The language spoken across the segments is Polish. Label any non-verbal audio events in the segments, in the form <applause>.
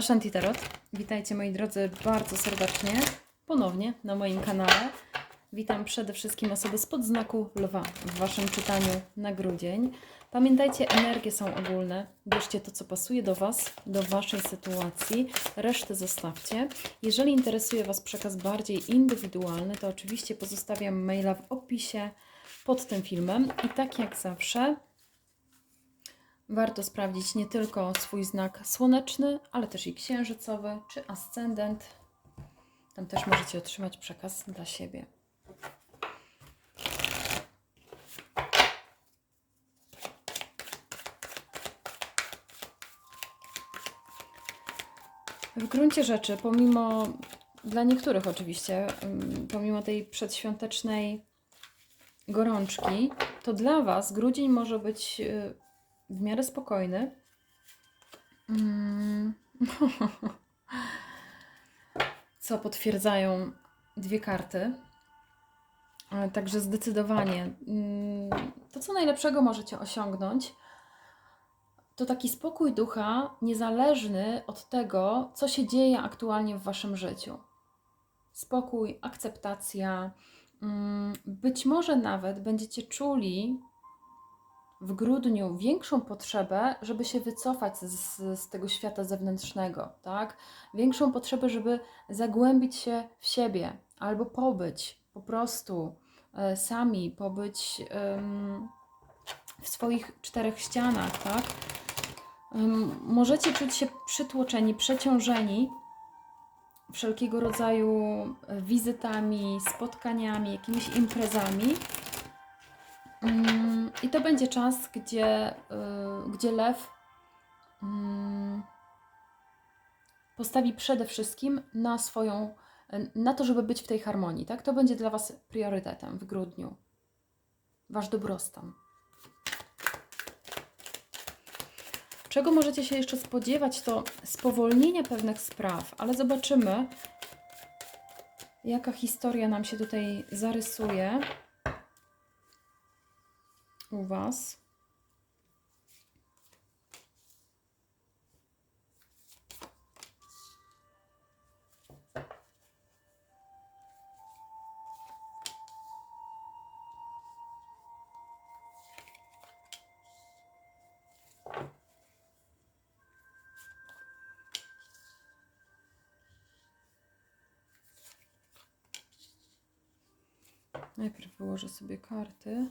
Ashanti Tarot. Witajcie moi drodzy bardzo serdecznie ponownie na moim kanale. Witam przede wszystkim osoby spod znaku lwa w Waszym czytaniu na grudzień. Pamiętajcie, energie są ogólne. Bierzcie to, co pasuje do Was, do Waszej sytuacji. Resztę zostawcie. Jeżeli interesuje Was przekaz bardziej indywidualny, to oczywiście pozostawiam maila w opisie pod tym filmem. I tak jak zawsze, Warto sprawdzić nie tylko swój znak słoneczny, ale też i księżycowy czy ascendent. Tam też możecie otrzymać przekaz dla siebie. W gruncie rzeczy, pomimo dla niektórych oczywiście, ym, pomimo tej przedświątecznej gorączki, to dla Was grudzień może być y, w miarę spokojny. Mm. <laughs> Co potwierdzają dwie karty. Także zdecydowanie mm, to, co najlepszego możecie osiągnąć, to taki spokój ducha niezależny od tego, co się dzieje aktualnie w waszym życiu. Spokój, akceptacja. mm, Być może nawet będziecie czuli w grudniu większą potrzebę, żeby się wycofać z, z tego świata zewnętrznego, tak? Większą potrzebę, żeby zagłębić się w siebie albo pobyć po prostu e, sami, pobyć w swoich czterech ścianach, tak? Możecie czuć się przytłoczeni, przeciążeni wszelkiego rodzaju e, wizytami, spotkaniami, jakimiś imprezami. Mm, I to będzie czas, gdzie, y, gdzie lew mm, postawi przede wszystkim na swoją, na to, żeby być w tej harmonii, tak? To będzie dla Was priorytetem w grudniu. Wasz dobrostan. Czego możecie się jeszcze spodziewać, to spowolnienie pewnych spraw, ale zobaczymy, jaka historia nam się tutaj zarysuje u Was. Najpierw wyłożę sobie karty.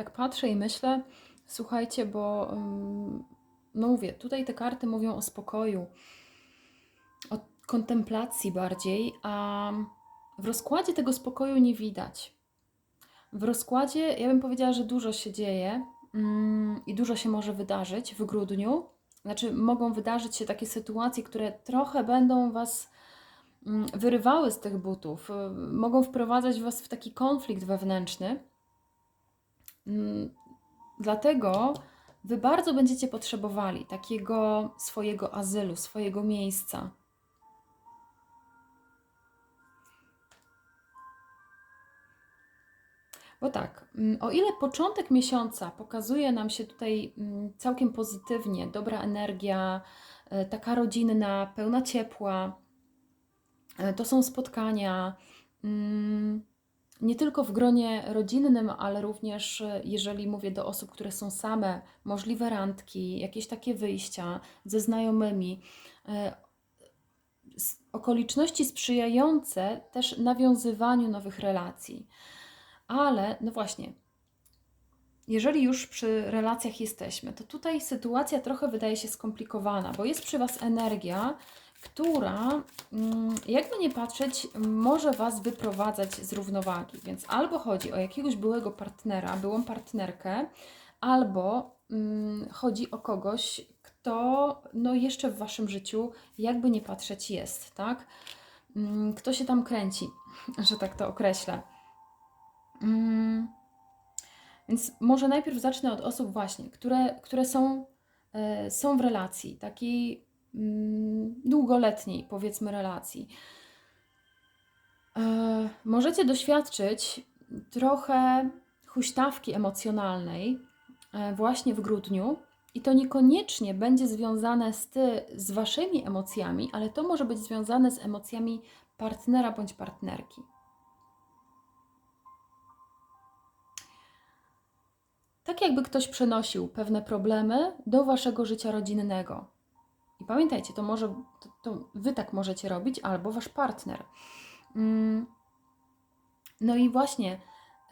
Tak patrzę i myślę, słuchajcie, bo no mówię, tutaj te karty mówią o spokoju, o kontemplacji bardziej, a w rozkładzie tego spokoju nie widać. W rozkładzie, ja bym powiedziała, że dużo się dzieje i dużo się może wydarzyć w grudniu. Znaczy, mogą wydarzyć się takie sytuacje, które trochę będą Was wyrywały z tych butów, y, mogą wprowadzać Was w taki konflikt wewnętrzny. Mm, Dlatego Wy bardzo będziecie potrzebowali takiego swojego azylu, swojego miejsca. Bo tak, mm, o ile początek miesiąca pokazuje nam się tutaj mm, całkiem pozytywnie, dobra energia, e, taka rodzinna, pełna ciepła, e, to są spotkania. Nie tylko w gronie rodzinnym, ale również e, jeżeli mówię do osób, które są same, możliwe randki, jakieś takie wyjścia ze znajomymi, e, okoliczności sprzyjające też nawiązywaniu nowych relacji. Ale, no właśnie, jeżeli już przy relacjach jesteśmy, to tutaj sytuacja trochę wydaje się skomplikowana, bo jest przy Was energia, która, mm, jakby nie patrzeć, może Was wyprowadzać z równowagi. Więc albo chodzi o jakiegoś byłego partnera, byłą partnerkę, albo mm, chodzi o kogoś, kto no jeszcze w waszym życiu, jakby nie patrzeć, jest, tak? Mm, Kto się tam kręci, <laughs> że tak to określę. Więc może najpierw zacznę od osób właśnie, które, które są, e, są w relacji, takiej długoletniej, powiedzmy, relacji. E, Możecie doświadczyć trochę huśtawki emocjonalnej e, właśnie w grudniu. I to niekoniecznie będzie związane z, ty, z waszymi emocjami, ale to może być związane z emocjami partnera bądź partnerki. Tak jakby ktoś przenosił pewne problemy do waszego życia rodzinnego. I pamiętajcie, to może to, to wy tak możecie robić, albo wasz partner. Mm. No i właśnie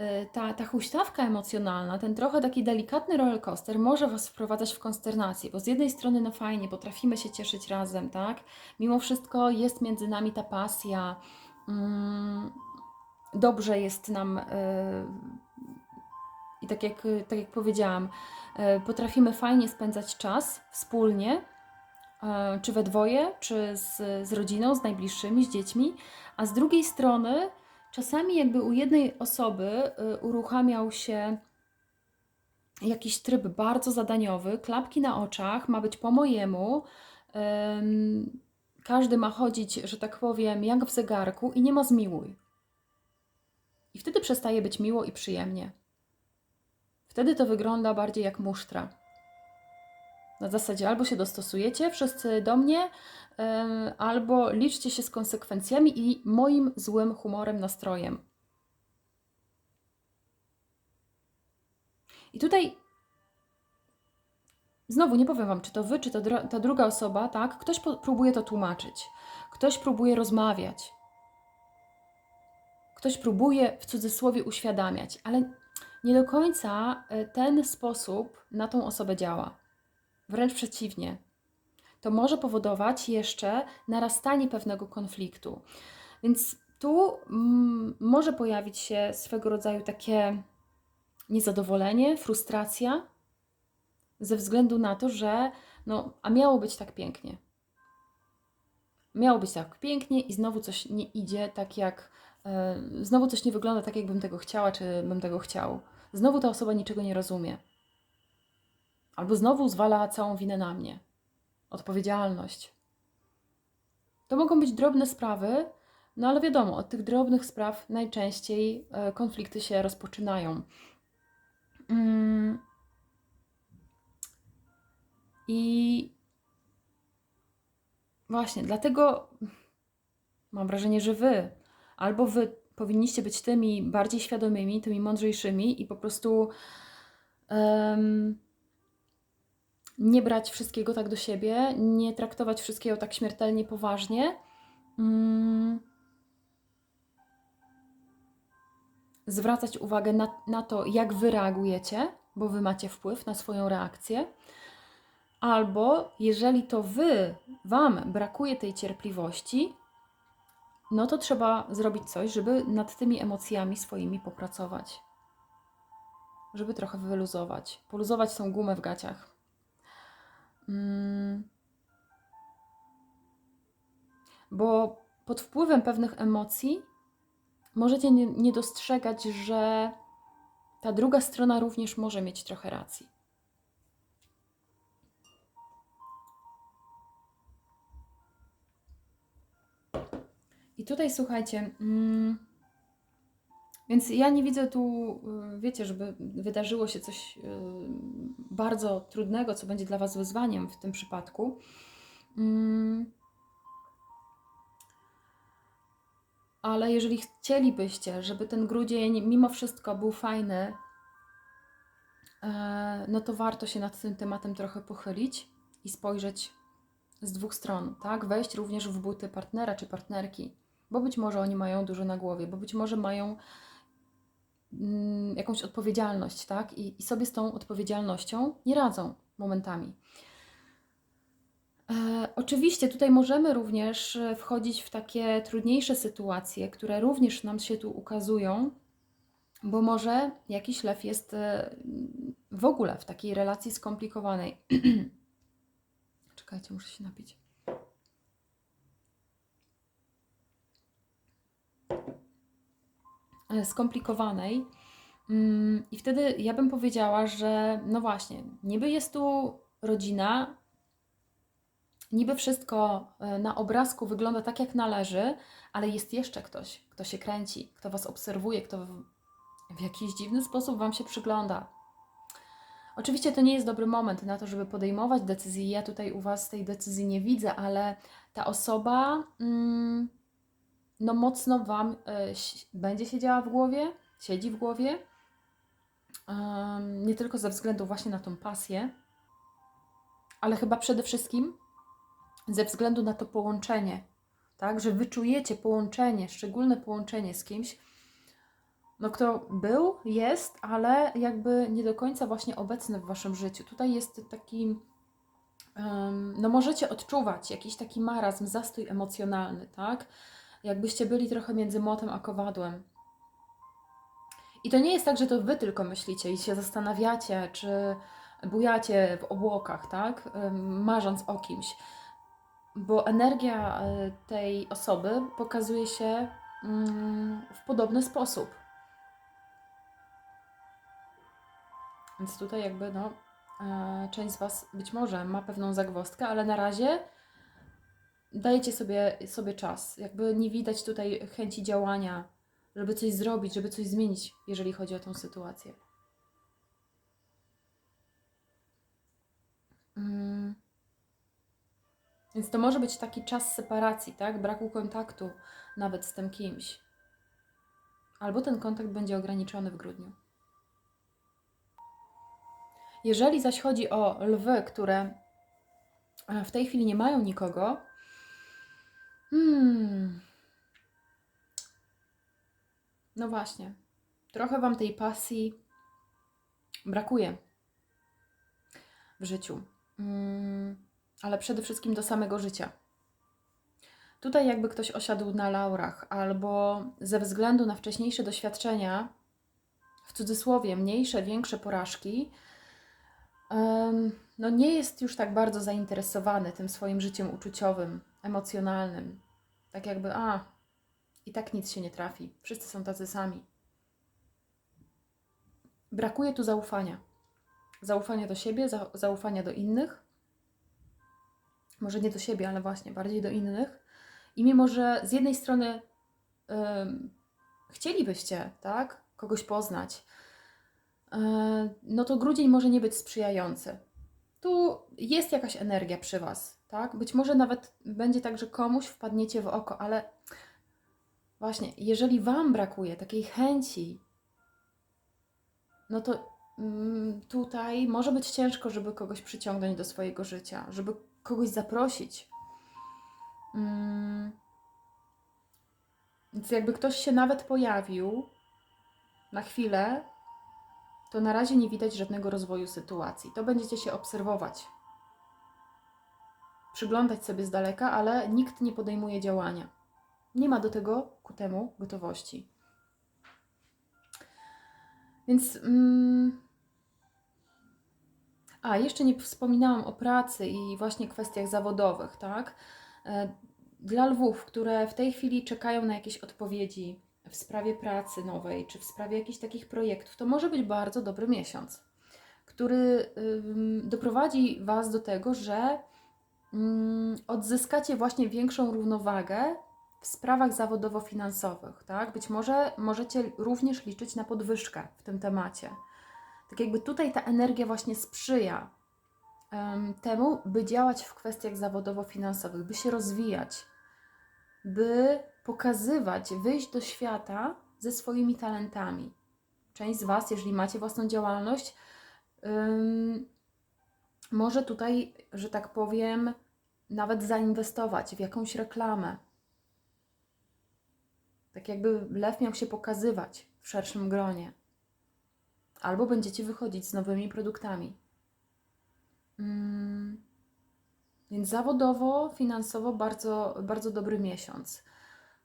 y, ta, ta huśtawka emocjonalna, ten trochę taki delikatny rollercoaster może Was wprowadzać w konsternację, bo z jednej strony no fajnie, potrafimy się cieszyć razem, tak? Mimo wszystko jest między nami ta pasja, mm, dobrze jest nam y, i tak jak, tak jak powiedziałam, y, potrafimy fajnie spędzać czas wspólnie, czy we dwoje, czy z, z rodziną, z najbliższymi, z dziećmi, a z drugiej strony czasami jakby u jednej osoby y, uruchamiał się jakiś tryb bardzo zadaniowy, klapki na oczach, ma być po mojemu. każdy ma chodzić, że tak powiem, jak w zegarku i nie ma zmiłuj. I wtedy przestaje być miło i przyjemnie. Wtedy to wygląda bardziej jak musztra. Na zasadzie albo się dostosujecie wszyscy do mnie, albo liczcie się z konsekwencjami i moim złym humorem, nastrojem. I tutaj znowu nie powiem Wam, czy to Wy, czy to dro- ta druga osoba, tak? Ktoś próbuje to tłumaczyć, ktoś próbuje rozmawiać, ktoś próbuje w cudzysłowie uświadamiać, ale nie do końca e, ten sposób na tą osobę działa. Wręcz przeciwnie. To może powodować jeszcze narastanie pewnego konfliktu. Więc tu mm, może pojawić się swego rodzaju takie niezadowolenie, frustracja ze względu na to, że no, a miało być tak pięknie. Miało być tak pięknie i znowu coś nie idzie tak jak, e, znowu coś nie wygląda tak, jakbym tego chciała, czy bym tego chciał. Znowu ta osoba niczego nie rozumie. Albo znowu zwala całą winę na mnie. Odpowiedzialność. To mogą być drobne sprawy, no ale wiadomo, od tych drobnych spraw najczęściej e, konflikty się rozpoczynają. Mm. I właśnie dlatego mam wrażenie, że wy albo wy powinniście być tymi bardziej świadomymi, tymi mądrzejszymi i po prostu em, nie brać wszystkiego tak do siebie, nie traktować wszystkiego tak śmiertelnie poważnie. Mm. Zwracać uwagę na, na to, jak wy reagujecie, bo wy macie wpływ na swoją reakcję. Albo jeżeli to wy, wam brakuje tej cierpliwości, no to trzeba zrobić coś, żeby nad tymi emocjami swoimi popracować. Żeby trochę wyluzować. Poluzować tą gumę w gaciach. Mm. Bo pod wpływem pewnych emocji możecie nie, dostrzegać, że ta druga strona również może mieć trochę racji. I tutaj słuchajcie, mm, więc ja nie widzę tu, y, wiecie, żeby wydarzyło się coś y, bardzo trudnego, co będzie dla Was wyzwaniem w tym przypadku. Mm. Ale jeżeli chcielibyście, żeby ten grudzień mimo wszystko był fajny, e, no to warto się nad tym tematem trochę pochylić i spojrzeć z dwóch stron, tak? Wejść również w buty partnera czy partnerki, bo być może oni mają dużo na głowie, bo być może mają jakąś odpowiedzialność, tak? I, I sobie z tą odpowiedzialnością nie radzą momentami. E, oczywiście tutaj możemy również e, wchodzić w takie trudniejsze sytuacje, które również nam się tu ukazują, bo może jakiś lew jest e, w ogóle w takiej relacji skomplikowanej. <clears throat> Czekajcie, muszę się napić. Skomplikowanej. Mm, I wtedy ja bym powiedziała, że no właśnie, niby jest tu rodzina, niby wszystko e, na obrazku wygląda tak, jak należy, ale jest jeszcze ktoś, kto się kręci, kto Was obserwuje, kto w, jakiś dziwny sposób Wam się przygląda. Oczywiście to nie jest dobry moment na to, żeby podejmować decyzje. Ja tutaj u Was tej decyzji nie widzę, ale ta osoba mm, no mocno Wam ś- będzie siedziała w głowie, siedzi w głowie. Nie tylko ze względu właśnie na tą pasję, ale chyba przede wszystkim ze względu na to połączenie, tak, że wyczujecie połączenie, szczególne połączenie z kimś, no kto był, jest, ale jakby nie do końca właśnie obecny w waszym życiu. Tutaj jest taki, em, no możecie odczuwać jakiś taki marazm, zastój emocjonalny, tak? Jakbyście byli trochę między młotem a kowadłem. I to nie jest tak, że to wy tylko myślicie i się zastanawiacie, czy bujacie w obłokach, tak? Marząc o kimś. Bo energia e, tej osoby pokazuje się mm, w podobny sposób. Więc tutaj jakby no, e, część z Was być może ma pewną zagwozdkę, ale na razie dajecie sobie, sobie czas. Jakby nie widać tutaj chęci działania, żeby coś zrobić, żeby coś zmienić, jeżeli chodzi o tą sytuację. Mm. Więc to może być taki czas separacji, tak? Braku kontaktu nawet z tym kimś. Albo ten kontakt będzie ograniczony w grudniu. Jeżeli zaś chodzi o lwy, które e, w tej chwili nie mają nikogo, hmm, no właśnie, trochę Wam tej pasji brakuje w życiu, mm, ale przede wszystkim do samego życia. Tutaj jakby ktoś osiadł na laurach, albo ze względu na wcześniejsze doświadczenia, w cudzysłowie mniejsze, większe porażki, em, no nie jest już tak bardzo zainteresowany tym swoim życiem uczuciowym, emocjonalnym. Tak jakby, a, i tak nic się nie trafi. Wszyscy są tacy sami. Brakuje tu zaufania. Zaufania do siebie, za, zaufania do innych. Może nie do siebie, ale właśnie bardziej do innych. I mimo, że z jednej strony em, chcielibyście, tak, kogoś poznać, e, no to grudzień może nie być sprzyjający. Tu jest jakaś energia przy Was, tak? Być może nawet będzie tak, że komuś wpadniecie w oko, ale właśnie, jeżeli Wam brakuje takiej chęci, no to mm, tutaj może być ciężko, żeby kogoś przyciągnąć do swojego życia, żeby kogoś zaprosić. Mm. Więc jakby ktoś się nawet pojawił na chwilę, to na razie nie widać żadnego rozwoju sytuacji. To będziecie się obserwować. Przyglądać sobie z daleka, ale nikt nie podejmuje działania. Nie ma do tego ku temu gotowości. Więc. Mm, a, jeszcze nie wspominałam o pracy i właśnie kwestiach zawodowych, tak? E, Dla lwów, które w tej chwili czekają na jakieś odpowiedzi w sprawie pracy nowej, czy w sprawie jakichś takich projektów, to może być bardzo dobry miesiąc, który doprowadzi Was do tego, że odzyskacie właśnie większą równowagę w sprawach zawodowo-finansowych, tak? Być może możecie również liczyć na podwyżkę w tym temacie. Tak jakby tutaj ta energia właśnie sprzyja em, temu, by działać w kwestiach zawodowo-finansowych, by się rozwijać, by pokazywać, wyjść do świata ze swoimi talentami. Część z Was, jeżeli macie własną działalność, ym, może tutaj, że tak powiem, nawet zainwestować w jakąś reklamę. Tak jakby lew miał się pokazywać w szerszym gronie. Albo będziecie wychodzić z nowymi produktami. Mm. Więc zawodowo, finansowo bardzo, bardzo dobry miesiąc.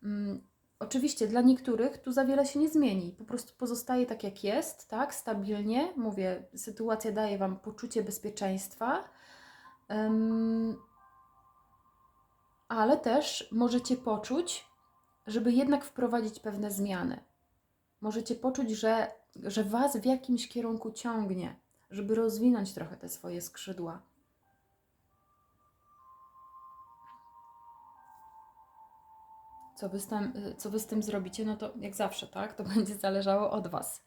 Mm, Oczywiście dla niektórych tu za wiele się nie zmieni. Po prostu pozostaje tak jak jest, tak, stabilnie. Mówię, sytuacja daje Wam poczucie bezpieczeństwa. Em, ale też możecie poczuć, żeby jednak wprowadzić pewne zmiany. Możecie poczuć, że, że Was w jakimś kierunku ciągnie, żeby rozwinąć trochę te swoje skrzydła. Co wy, z tym, co wy z tym zrobicie, no to jak zawsze, tak? To <laughs> będzie zależało od Was.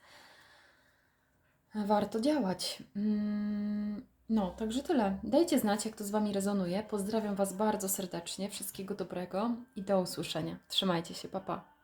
Warto działać. Mm, No, także tyle. Dajcie znać, jak to z Wami rezonuje. Pozdrawiam Was bardzo serdecznie. Wszystkiego dobrego i do usłyszenia. Trzymajcie się, papa. Pa.